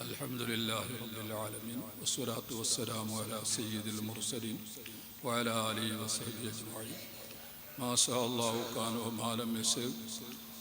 الحمد لله رب العالمين والصلاة والسلام على سيد المرسلين وعلى آله وصحبه أجمعين. ما شاء الله كان وما لم يشاء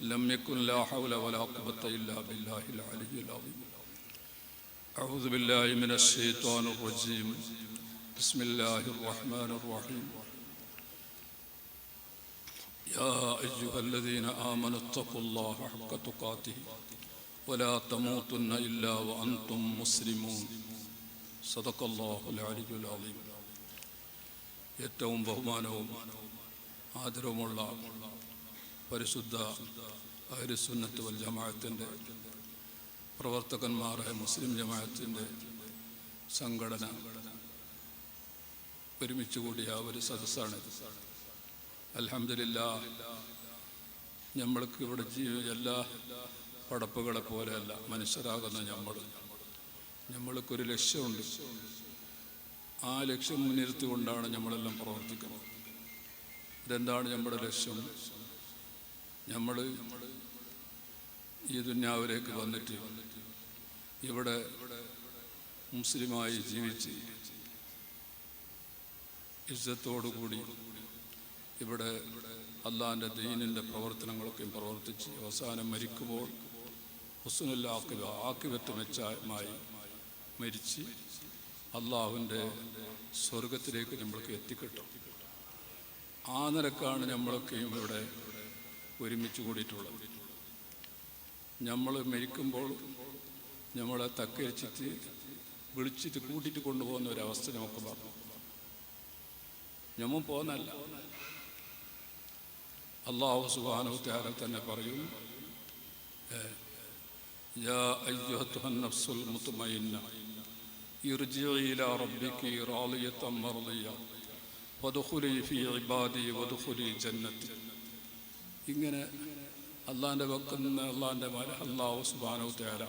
لم يكن لا حول ولا قوة إلا بالله العلي العظيم. أعوذ بالله من الشيطان الرجيم. بسم الله الرحمن الرحيم. يا أيها الذين آمنوا اتقوا الله حق تقاته ولا تموتن إلا وأنتم مسلمون صدق الله العلي العظيم ഏറ്റവും ബഹുമാനവും ആദരവുമുള്ള പരിശുദ്ധ അഹ്ലുസുന്നത്ത് വൽ ജമാഅത്തിൻ്റെ പ്രവർത്തകന്മാരായ മുസ്ലിം ജമാഅത്തിൻ്റെ സംഘടന ഒരുമിച്ച് കൂടിയ ഒരു സദസ്സാണ് അലഹമില്ല നമ്മൾക്ക് ഇവിടെ ജീവ എല്ലാ പടപ്പുകളെ പോലെയല്ല മനുഷ്യരാകുന്ന നമ്മൾ നമ്മൾക്കൊരു ലക്ഷ്യമുണ്ട്. ആ ലക്ഷ്യം മുൻനിർത്തിക്കൊണ്ടാണ് നമ്മളെല്ലാം പ്രവർത്തിക്കുന്നത്. ഇതെന്താണ് നമ്മുടെ ലക്ഷ്യം? നമ്മൾ ഈ ദുന്യാവിലേക്ക് വന്നിട്ട് ഇവിടെ മുസ്ലിമായി ജീവിച്ച് ഇജ്ജത്തോടുകൂടി ഇവിടെ അള്ളാഹിന്റെ ദീനിന്റെ പ്രവർത്തനങ്ങളൊക്കെയും പ്രവർത്തിച്ച് അവസാനം മരിക്കുമ്പോൾ ആക്കിബ ആക്കിബത്ത് മെച്ചമായി മരിച്ച് അള്ളാഹുവിന്റെ സ്വർഗത്തിലേക്ക് നമ്മൾക്ക് എത്തിക്കിട്ടും ആ നിരക്കാണ് നമ്മളൊക്കെയും ഇവിടെ ഒരുമിച്ച് കൂടിയിട്ടുള്ളത്. നമ്മൾ മരിക്കുമ്പോൾ നമ്മളെ തക്കരിച്ചിട്ട് വിളിച്ചിട്ട് കൂട്ടിയിട്ട് കൊണ്ടുപോകുന്ന ഒരവസ്ഥ നമുക്ക് പറഞ്ഞു ഞമ്മ പോന്നല്ല. അള്ളാഹു സുബാനുത്യാരം തന്നെ പറയും ഇങ്ങനെ അള്ളാന്റെ വെക്കുന്ന അള്ളാന്റെ അള്ളാഹു സുബാനോ തേര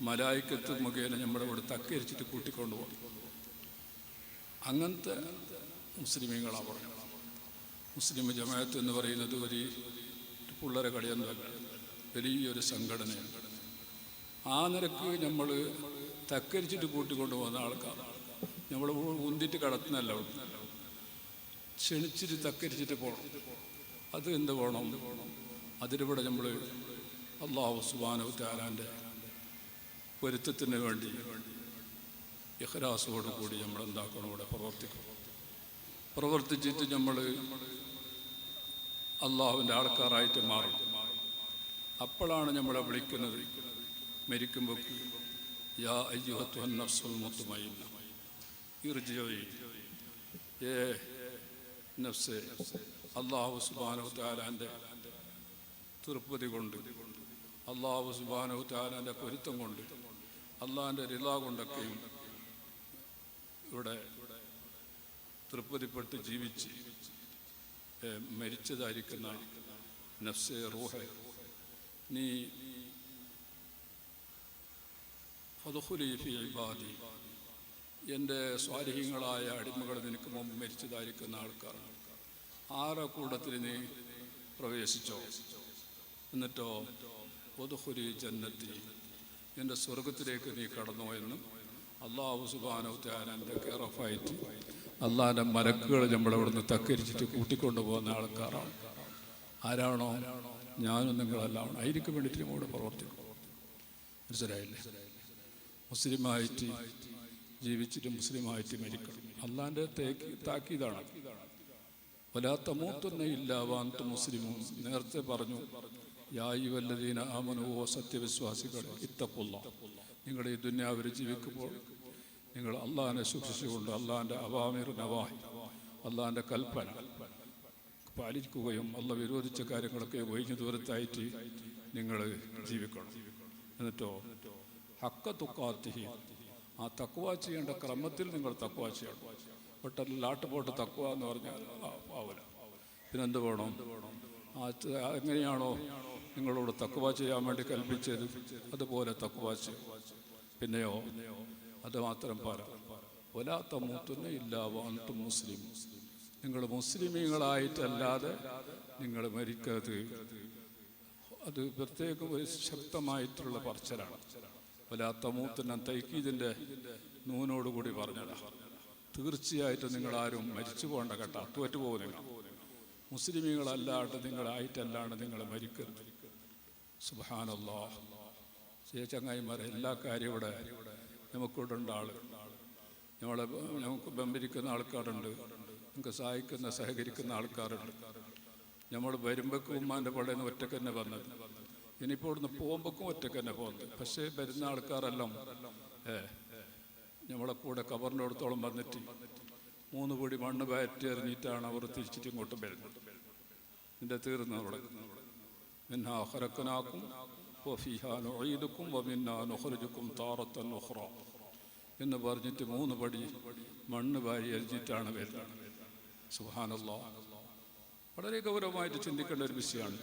മലായിക്കത്ത് മുഖേന നമ്മുടെ ഇവിടെ തക്കരിച്ചിട്ട് കൂട്ടിക്കൊണ്ടുപോകും. അങ്ങനത്തെ മുസ്ലിമീങ്ങളാണ് പറഞ്ഞത് മുസ്ലിം ജമാഅത്ത് എന്ന് പറയുന്നത് ഒരു പിള്ളേരെ കളിയൊന്നുമല്ല വലിയൊരു സംഘടനയാണ്. ആ നിരക്ക് നമ്മൾ തക്കരിച്ചിട്ട് കൂട്ടിക്കൊണ്ടു പോകുന്ന ആൾക്കാരാണ് നമ്മൾ ഉന്തിട്ട് കടത്തുന്നല്ല ക്ഷണിച്ചിട്ട് തക്കരിച്ചിട്ട് പോകണം. അത് എന്ത് പോകണം അതിലൂടെ നമ്മൾ അള്ളാഹു സുബാനു താലാന്റെ പൊരുത്തത്തിന് വേണ്ടി ഇഹ്റാസോടുകൂടി നമ്മൾ എന്താക്കണം? ഇവിടെ പ്രവർത്തിക്കണം. പ്രവർത്തിച്ചിട്ട് നമ്മൾ അള്ളാഹുവിന്റെ ആൾക്കാരായിട്ട് മാറും. അപ്പോഴാണ് നമ്മളെ വിളിക്കുന്നത്. മരിക്കുമ്പോൾ യാ അയ്യുഹത്വൻ അള്ളാഹു സുബാനു താലാന്റെ തൃപ്തി കൊണ്ട് അള്ളാഹു സുബാനു താലാന്റെ പൊരുത്തം കൊണ്ട് അള്ളാഹിന്റെ റില കൊണ്ടൊക്കെയും ഇവിടെ തൃപ്തിപ്പെട്ട് ജീവിച്ച് മരിച്ചതായിരിക്കുന്ന നഫ്സെ റൂഹ. നീ ഇബാദി. എന്റെ സ്വാരഹ്യങ്ങളായ അടിമകൾ നിനക്ക് മുമ്പ് മരിച്ചതായിരിക്കുന്ന ആൾക്കാരാണ് ആറെ കൂടത്തിൽ നീ പ്രവേശിച്ചോ? എന്നിട്ടോ ഒതുഹുരി ജന്നത്തി. എന്റെ സ്വർഗത്തിലേക്ക് നീ കടന്നോ എന്നും അള്ളാഹു സുബാനോ ത്യാനന്റെ കെയർ ഓഫ് ആയിട്ട് അള്ളാഹിന്റെ മലക്കുകൾ നമ്മളിവിടുന്ന് തക്കരിച്ചിട്ട് കൂട്ടിക്കൊണ്ടു പോകുന്ന ആൾക്കാരാണ്. ആരാണോ? ഞാനും നിങ്ങളെല്ലാം അതിനു വേണ്ടിയിട്ട് നമ്മോട് പ്രവർത്തിക്കും. മനസ്സിലായില്ലേ? മുസ്ലിമായിട്ട് ജീവിച്ചിട്ട് മുസ്ലിമായിട്ട് മരിക്കണം. അള്ളാന്റെ തേക്ക് താക്കീതാണ്. വലാത്ത മൂത്തൊന്നും ഇല്ല വാന്ത് മുസ്ലിമും നേരത്തെ പറഞ്ഞു യായി വല്ലതീന ആമനുവോ സത്യവിശ്വാസികൾ ഇത്തപ്പുള്ള നിങ്ങളുടെ ഈ ദുന്യാവർ ജീവിക്കുമ്പോൾ നിങ്ങൾ അള്ളാഹിനെ സൂക്ഷിച്ചുകൊണ്ട് അള്ളാഹിന്റെ അവാമിർ നവാഹി അള്ളാഹിന്റെ കൽപ്പന പാലിക്കുകയും അള്ള വിരോധിച്ച കാര്യങ്ങളൊക്കെ ഒഴിഞ്ഞു ദൂരത്തായിട്ട് നിങ്ങൾ ജീവിക്കണം. എന്നിട്ടോ? ഹക്ക തുക്കാത്തി ആ തക്കുവ ചെയ്യേണ്ട ക്രമത്തിൽ നിങ്ങൾ തക്കുവ ചെയ്യണം. പെട്ടെന്ന് ലാട്ട് പോട്ട് തക്കുവ എന്ന് പറഞ്ഞാൽ ആവില്ല പിന്നെന്ത് വേണം? എങ്ങനെയാണോ നിങ്ങളോട് തക്കുവ ചെയ്യാൻ വേണ്ടി കൽപ്പിച്ചത് അതുപോലെ തക്കുവ ചെയ്യും പിന്നെയോ? അത് മാത്രം പോരാ. ഒലാത്ത മൂത്തുന്ന ഇല്ല വാന്തു മുസ്ലിം. നിങ്ങൾ മുസ്ലിമീങ്ങളായിട്ടല്ലാതെ നിങ്ങൾ മരിക്കരുത്. അത് പ്രത്യേകം ഒരു ശക്തമായിട്ടുള്ള പറച്ചലാണ്. വലാത്തമൂത്തന്നെ തൈക്കീതിന്റെ നൂനോടുകൂടി പറഞ്ഞതാ. തീർച്ചയായിട്ടും നിങ്ങളാരും മരിച്ചു പോകേണ്ട കേട്ടോ. തോറ്റുപോകും നിങ്ങൾ. മുസ്ലിമീങ്ങളല്ലാണ്ട് നിങ്ങളായിട്ടല്ലാണ്ട് നിങ്ങൾ മരിക്കരുത്. സുബാനല്ലോ ചേ ചങ്ങായിമാരെ എല്ലാ കാര്യവും ഇവിടെ നമുക്കിവിടെ ഉണ്ട് ആൾ നമ്മളെ നമുക്ക് ബമ്പിരിക്കുന്ന ആൾക്കാരുണ്ട്. നമുക്ക് സഹായിക്കുന്ന സഹകരിക്കുന്ന ആൾക്കാരുണ്ട്. നമ്മൾ വരുമ്പോഴേക്കും ഉമ്മാന്റെ പടയിൽ നിന്ന് ഒറ്റയ്ക്ക് തന്നെ വന്നത്. ഇനിയിപ്പോൾ ഇവിടുന്ന് പോകുമ്പോഴേക്കും ഒറ്റയ്ക്ക് തന്നെ പോകുന്നത്. പക്ഷേ വരുന്ന ആൾക്കാരെല്ലാം ഏ നമ്മളെ കൂടെ കവറിന്റെ അടുത്തോളം വന്നിട്ട് മൂന്ന് പൊടി മണ്ണ് വയറ്റി എറിഞ്ഞിട്ടാണ് അവർ തിരിച്ചിട്ട് ഇങ്ങോട്ട് വരുന്നത്. എന്റെ തീർന്നു അവിടെ. മിന്നാ വഫീഹാ നുഈദുക്കും വമിന്നാ നുഖ്രിജുക്കും താറത്തൻ ഉഖ്ര എന്ന് പറഞ്ഞിട്ട് മൂന്ന് പടി മണ്ണ് വാരി എറിഞ്ഞിട്ടാണ് വരുന്നത്. സുബ്ഹാനല്ലാ. വളരെ ഗൗരവമായിട്ട് ചിന്തിക്കേണ്ട ഒരു വിഷയമാണ്.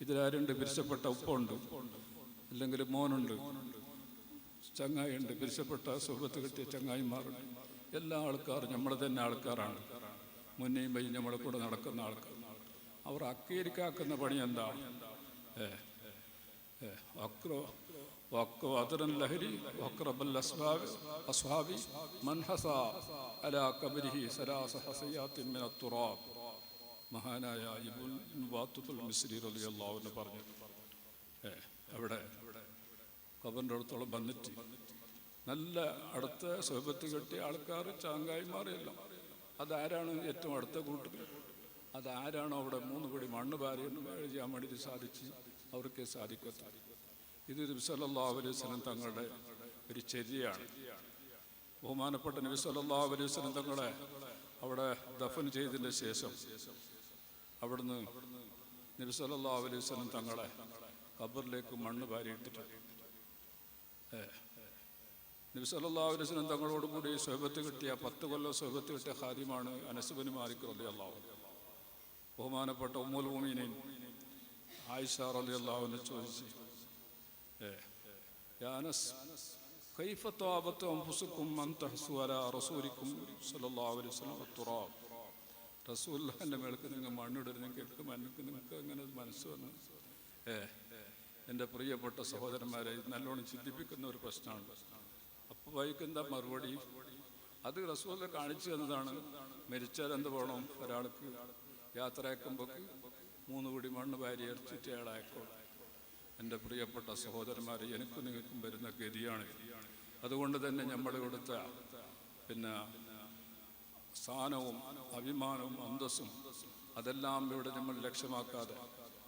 ഇതിലാരുണ്ട് പിരിച്ചപ്പെട്ട ഉപ്പുണ്ട്? അല്ലെങ്കിൽ മോനുണ്ട്? ചങ്ങായിയുണ്ട്. പിരിച്ചപ്പെട്ട സുഹൃത്ത് കിട്ടിയ ചങ്ങായിമാറുണ്ട് എല്ലാ ആൾക്കാരും നമ്മളെ തന്നെ ആൾക്കാരാണ്. മുന്നേയും വൈ നമ്മളെ കൂടെ നടക്കുന്ന ആൾക്കാർ. അവർ അക്കീരിക്കാക്കുന്ന പണി എന്താ? ഏ മഹാനായ മിസ്രി പറഞ്ഞു. അവിടെ കബറിന്റെ അടുത്തോളം വന്നിട്ട് നല്ല അടുത്ത സ്വഭത്ത് കെട്ടിയ ആൾക്കാർ ചാങ്കായിമാരെല്ലാം അതാരാണ് ഏറ്റവും അടുത്ത കൂട്ടത്തിൽ? അതാരാണോ അവിടെ മൂന്ന് പടി മണ്ണ് പാരിയെന്ന് ചെയ്യാൻ വേണ്ടിയിട്ട് സാധിച്ച്? അവർക്ക് സാധിക്കും ഇത് നബി സല്ലല്ലാഹു അലൈഹി സ്വലം തങ്ങളുടെ ഒരു ചര്യയാണ്. ബഹുമാനപ്പെട്ട നബി സല്ലല്ലാഹു അലൈഹി സ്വലം തങ്ങളെ അവിടെ ദഫൻ ചെയ്തതിന് ശേഷം അവിടുന്ന് നബി സല്ലല്ലാഹു അലൈഹി സ്വലം തങ്ങളെ ഖബറിലേക്ക് മണ്ണ് പാരിയിട്ടിട്ട് നബിസ്വല്ലാ നബി സല്ലല്ലാഹു അലൈഹി സ്വലം തങ്ങളോട് കൂടി സ്വഹബത്ത് കിട്ടിയ പത്ത് കൊല്ലം സ്വഹബത്ത് കിട്ടിയ ഖാദിമാണ് അനസുബിന് മാലിക് അൻഹു. ബഹുമാനപ്പെട്ട ഉമ്മുൽ മുഅ്മിനീൻ ആയിഷ ചോദിച്ചു. കൈഫ സല്ലല്ലാഹു അലൈഹി വസല്ലം മേൾക്ക് നിങ്ങൾ മണ്ണിടരുന്ന മണ്ണിക്ക് നിങ്ങൾക്ക് അങ്ങനെ മനസ്സ് വന്നു. ഏ എന്റെ പ്രിയപ്പെട്ട സഹോദരന്മാരെ നല്ലോണം ചിന്തിപ്പിക്കുന്ന ഒരു പ്രശ്നമാണ്. അപ്പോൾ വൈകുന്ന മറുപടി? അത് റസൂലിനെ കാണിച്ചു തന്നതാണ്. മരിച്ചാൽ എന്ത് വേണം? ഒരാൾക്ക് യാത്രയാക്കുമ്പോൾ മൂന്ന് കൂടി മണ്ണ് വാരി അടിച്ചിട്ട് അയാളായിക്കോളും എന്റെ പ്രിയപ്പെട്ട സഹോദരന്മാർ എനിക്ക് നിങ്ങൾക്കും വരുന്ന ഗതിയാണ്. അതുകൊണ്ട് തന്നെ നമ്മൾ കൊടുത്ത പിന്നെ സ്ഥാനവും അഭിമാനവും അന്തസ്സും അതെല്ലാം ഇവിടെ നമ്മൾ ലക്ഷ്യമാക്കാതെ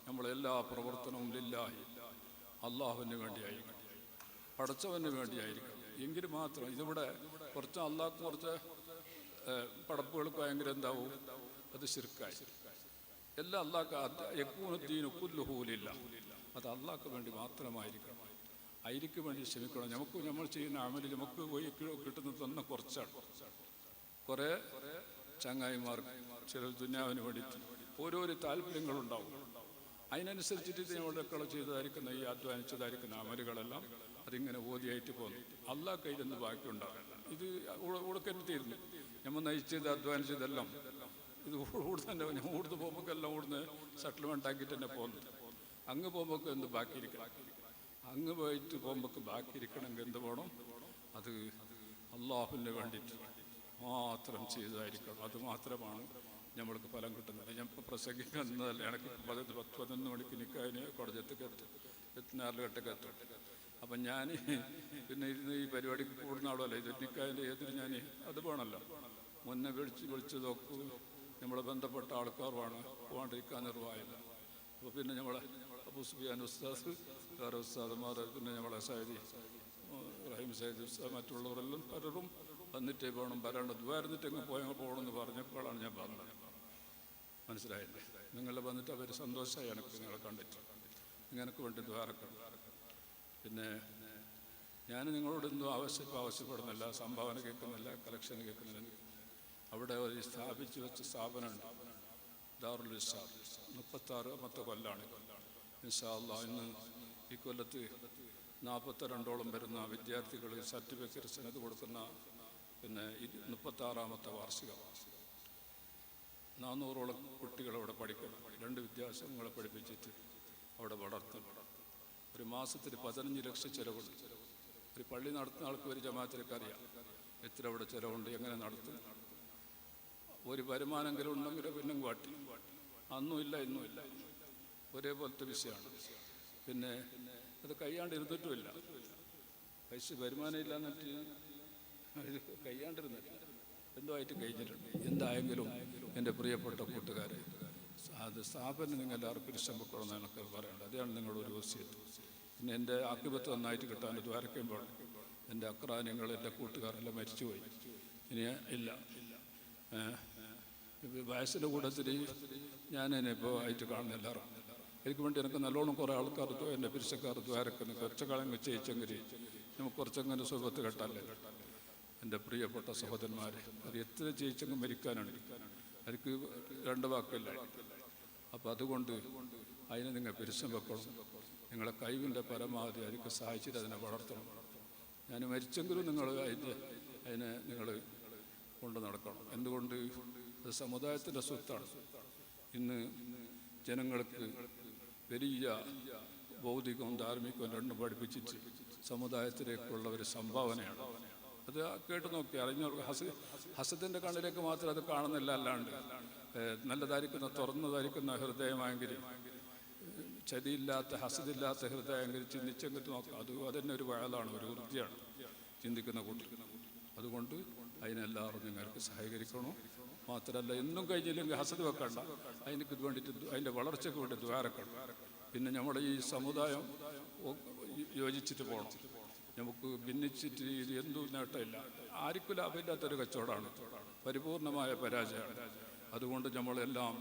നമ്മളെല്ലാ പ്രവർത്തനവും ഇല്ലായി അള്ളാഹുവിന് വേണ്ടിയായിരിക്കും. പടച്ചവന് വേണ്ടിയായിരിക്കും. എങ്കിൽ മാത്രം ഇതിവിടെ കുറച്ച് അള്ളാഹ് കുറച്ച് പടപ്പുകൾക്ക് ഭയങ്കര എന്താവും? അത് ശിർക്കായി. എല്ലാം അള്ളാഹ് യക്കൂനത്തീന് കുല്ലുഹൂലില്ല അത് അള്ളാഹ്ക്ക് വേണ്ടി മാത്രമായിരിക്കണം. അയിരിക്ക് വേണ്ടി ക്ഷമിക്കണം നമുക്ക് നമ്മൾ ചെയ്യുന്ന അമലിൽ നമുക്ക് കിട്ടുന്നത് തന്നെ കുറച്ചാണ്. കുറേ ചങ്ങായിമാർ ചില ദുന്യാവിന് വേണ്ടിയിട്ട് ഓരോരോ താല്പര്യങ്ങളുണ്ടാവും. അതിനനുസരിച്ചിട്ട് നമ്മളൊക്കെ ചെയ്തതായിരിക്കുന്ന ഈ അധ്വാനിച്ചതായിരിക്കുന്ന അമലുകളെല്ലാം അതിങ്ങനെ ഓതിയായിട്ട് പോകുന്നു. അള്ളാഹ് കയ്യിൽ നിന്ന് ബാക്കിയുണ്ടാവും ഇത് ഉടക്കരുത്തിയിരുന്നു നമ്മൾ നയിച്ചത് അധ്വാനിച്ചതെല്ലാം ഇത് ഓടുന്ന തന്നെ ഞാൻ ഓടുന്ന് പോകുമ്പോൾ എല്ലാം ഓടുന്ന് സെറ്റിൽമെന്റ് ആക്കിയിട്ട് തന്നെ പോകുന്നത് അങ്ങ് പോകുമ്പോൾ എന്ത് ബാക്കിയിരിക്കണം അങ്ങ് പോയിട്ട് പോകുമ്പോൾ ബാക്കിയിരിക്കണമെങ്കിൽ എന്ത് വേണം? അത് അള്ളാഹുവിന് വേണ്ടിയിട്ട് മാത്രം ചെയ്തതായിരിക്കണം അത് മാത്രമാണ് നമ്മൾക്ക് ഫലം കിട്ടുന്നത്. ഞാൻ ഇപ്പോൾ പ്രസംഗിക്കുന്നതല്ല? എനിക്ക് പതിനൊന്ന് പത്ത് പതിനൊന്ന് മണിക്ക് നിൽക്കാതിന് കോടതിയത്തേക്ക് എത്തും എത്തിനാറിൽ ഘട്ടക്ക് എത്തും അപ്പം ഞാൻ പിന്നെ ഇരുന്ന് ഈ പരിപാടിക്ക് കൂടുന്ന ആളുമല്ല ഇത് നിൽക്കാതിന്റെ ഏതിന് ഞാൻ അത് വേണമല്ലോ മുന്നേ വിളിച്ച് വിളിച്ച് നോക്കൂ. നമ്മളെ ബന്ധപ്പെട്ട ആൾക്കാരുമാണ് പോകാണ്ടിരിക്കാൻ നിർവാഹില്ല അപ്പോൾ പിന്നെ നമ്മളെ അബൂ സുബിയാൻ ഉസ്താദ് വേറെ ഉസ്താദുമാർ പിന്നെ നമ്മളെ സൈദി റഹീം സൈദ് ഉസ്താദ് മറ്റുള്ളവരെല്ലാം പലരും വന്നിട്ടേ പോകണം വരേണ്ടത് വരുന്നിട്ട് എങ്ങ് പോയാൽ പോകണമെന്ന് പറഞ്ഞപ്പോഴാണ് ഞാൻ പറഞ്ഞത് മനസ്സിലായില്ലേ? നിങ്ങൾ വന്നിട്ട് അവർ സന്തോഷമായി എനിക്ക് നിങ്ങളെ കണ്ടിട്ട്. നിങ്ങൾക്ക് വേണ്ടി ദ്വാരക്കണം പിന്നെ ഞാൻ നിങ്ങളോട് എന്തോ ആവശ്യം ആവശ്യപ്പെടുന്നില്ല സംഭാവന കേൾക്കുന്നില്ല കളക്ഷൻ കേൾക്കുന്നില്ല അവിടെ ഒരു സ്ഥാപിച്ചു വെച്ച സ്ഥാപനമുണ്ട്. ദാറുൽ ഇസ്ലാം. മുപ്പത്താറാമത്തെ കൊല്ലാണ്. ഇൻഷാല്ല ഇന്ന് ഈ കൊല്ലത്ത് നാൽപ്പത്തിരണ്ടോളം വരുന്ന വിദ്യാർത്ഥികൾ സർട്ടിഫിക്കറ്റ് സെനത്ത് കൊടുക്കുന്ന പിന്നെ മുപ്പത്തി മുപ്പത്താറാമത്തെ വാർഷികം. നാനൂറോളം കുട്ടികൾ അവിടെ പഠിക്കണം രണ്ട് വിദ്യാസങ്ങളെ പഠിപ്പിച്ചിട്ട് അവിടെ വളർത്തണം ഒരു മാസത്തിൽ പതിനഞ്ച് ലക്ഷം ചിലവുണ്ട്. ഒരു പള്ളി നടത്തുന്ന ആൾക്ക് ഒരു ജമാത്തിലേക്ക് അറിയാം. എത്ര അവിടെ ചിലവുണ്ട് എങ്ങനെ നടത്തും. ഒരു വരുമാനമെങ്കിലും ഉണ്ടെങ്കിൽ പിന്നെ കാട്ടി. അന്നും ഇല്ല ഇന്നും ഇല്ല ഒരേപോലത്തെ വിഷയമാണ്. പിന്നെ അത് കൈയാണ്ട് ഇരുന്നിട്ടുമില്ല പൈസ വരുമാനം ഇല്ല എന്നിട്ട് ഇത് കൈയാണ്ടിരുന്നില്ല എന്തോ ആയിട്ട് കഴിഞ്ഞിട്ടുണ്ട്? എന്തായെങ്കിലും എന്റെ പ്രിയപ്പെട്ട കൂട്ടുകാരെ അത് സ്ഥാപനം നിങ്ങൾ എല്ലാവർക്കും ഇഷ്ടം എന്നൊക്കെ പറയേണ്ടത് അതാണ് നിങ്ങളുടെ ഒരു വസ്യത്ത്. പിന്നെ എന്റെ ആക്കിപത്ത് നന്നായിട്ട് കിട്ടാൻ ഇത് വരയ്ക്കുമ്പോൾ എന്റെ അക്രാനങ്ങൾ എന്റെ കൂട്ടുകാരെല്ലാം മരിച്ചുപോയി. ഇനി ഇല്ല. ഏഹ് കൂടെ വയസ്സിന്റെ ഞാൻ ഞാൻ ഇപ്പോൾ ആയിട്ട് കാണുന്നില്ല എനിക്ക് വേണ്ടി എനിക്ക് നല്ലോണം കുറേ ആൾക്കാർത്തോ എന്റെ ആരൊക്കെ ദ്വാരക്കുന്നു കുറച്ചക്കാലം ചെയ്യിച്ചെങ്കിൽ നമുക്ക് കുറച്ചങ്ങനെ സുഖത്ത് കെട്ടല്ലേ. എന്റെ പ്രിയപ്പെട്ട സഹോദരന്മാരെ അത് എത്ര ജയിച്ചെങ്കിൽ മരിക്കാനാണ്. എനിക്ക് രണ്ട് വാക്കല്ല അപ്പോൾ അതുകൊണ്ട് അതിനെ നിങ്ങൾ പിരിച്ചം വെക്കണം. നിങ്ങളെ കഴിവിന്റെ പരമാവധി അതിക്ക് സഹായിച്ചിട്ട് അതിനെ വളർത്തണം. ഞാൻ മരിച്ചെങ്കിലും നിങ്ങൾ അതിന്റെ അതിനെ നിങ്ങൾ കൊണ്ട് നടക്കണം. എന്തുകൊണ്ട്? അത് സമുദായത്തിന്റെ സ്വത്താണ്. ഇന്ന് ജനങ്ങൾക്ക് വലിയ ഭൗതികവും ധാർമ്മികവും രണ്ടും പഠിപ്പിച്ചിട്ട് സമുദായത്തിലേക്കുള്ള ഒരു സംഭാവനയാണ്. അത് കേട്ട് നോക്കി അറിഞ്ഞു ഹസ ഹസത്തിന്റെ കണ്ണിലേക്ക് മാത്രം അത് കാണുന്നില്ല അല്ലാണ്ട് നല്ലതായിരിക്കുന്ന തുറന്നതായിരിക്കുന്ന ഹൃദയമായെങ്കിൽ ചതിയില്ലാത്ത ഹസതില്ലാത്ത ഹൃദയമെങ്കിൽ ചിന്തിച്ചെങ്കിൽ നോക്കാം. അത് അതന്നെ ഒരു വയലാണ് ഒരു വൃത്തിയാണ് ചിന്തിക്കുന്ന കൂട്ടി അതുകൊണ്ട് അതിനെല്ലാവരും നിങ്ങൾക്ക് സഹകരിക്കണം. മാത്രമല്ല എന്നും കഴിഞ്ഞില്ലെങ്കിൽ ഹസദ് വെക്കണ്ട. അതിനക്ക് വേണ്ടിയിട്ട് അതിന്റെ വളർച്ചയ്ക്ക് വേണ്ടി ദ്വാരക്കണം പിന്നെ നമ്മുടെ ഈ സമുദായം യോജിച്ചിട്ട് പോകണം നമുക്ക് ഭിന്നിച്ചിട്ട് ഇത് എന്തും നേട്ടമില്ല. ആർക്കും ലാഭമില്ലാത്തൊരു കച്ചവടമാണ്. പരിപൂർണമായ പരാജയമാണ്. അതുകൊണ്ട് നമ്മളെല്ലാം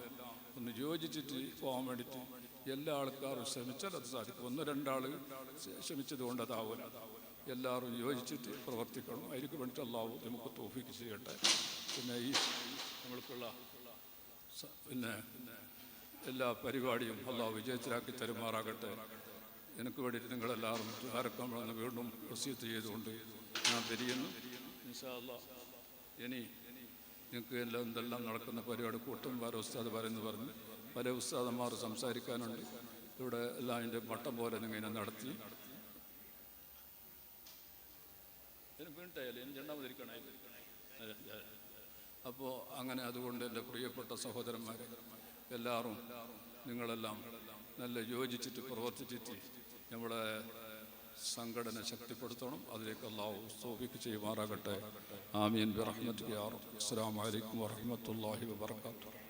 ഒന്ന് യോജിച്ചിട്ട് പോകാൻ വേണ്ടിയിട്ട് എല്ലാ ആൾക്കാരും ശ്രമിച്ചാൽ അത് സാധിക്കും. ഒന്ന് രണ്ടാൾ ശ്രമിച്ചത് കൊണ്ട് അതാവില്ല എല്ലാവരും യോജിച്ചിട്ട് പ്രവർത്തിക്കണം. അതിലേക്ക് വേണ്ടിയിട്ട് അള്ളാഹു നമുക്ക് തോഫിക്ക് ചെയ്യട്ടെ. പിന്നെ ഈ നമ്മൾക്കുള്ള പിന്നെ എല്ലാ പരിപാടിയും അള്ളാഹ് വിജയത്തിലാക്കി തരുമാറാകട്ടെ. എനിക്ക് വേണ്ടിയിട്ട് നിങ്ങളെല്ലാവരും ആരൊക്കെ വീണ്ടും പ്രസീത്ത് ചെയ്തുകൊണ്ട് ഞാൻ അല്ലാ ഇനി നിങ്ങൾക്ക് എല്ലാം എന്തെല്ലാം നടക്കുന്ന പരിപാടി കൂട്ടം വേറെ ഉസ്താദ് പറയുന്നു പറഞ്ഞ് പല ഉസ്താദന്മാർ സംസാരിക്കാനുണ്ട്. ഇവിടെ എല്ലാം അതിന്റെ മട്ടം പോലെ ഇങ്ങനെ നടത്തി. അപ്പോൾ അങ്ങനെ അതുകൊണ്ട് എന്റെ പ്രിയപ്പെട്ട സഹോദരന്മാരെ എല്ലാവരും നിങ്ങളെല്ലാം നല്ല യോജിച്ചിട്ട് പ്രവർത്തിച്ചിട്ട് നമ്മുടെ സംഘടന ശക്തിപ്പെടുത്തണം. അതിലേക്ക് സോഫിക്ക് ചെയ്യുമാറാകട്ടെ. ആമീൻ. ബിറഹ്മത്ത് അസ്സാം വലൈക്കും വറഹമത്തല്ലാഹി വാത്തു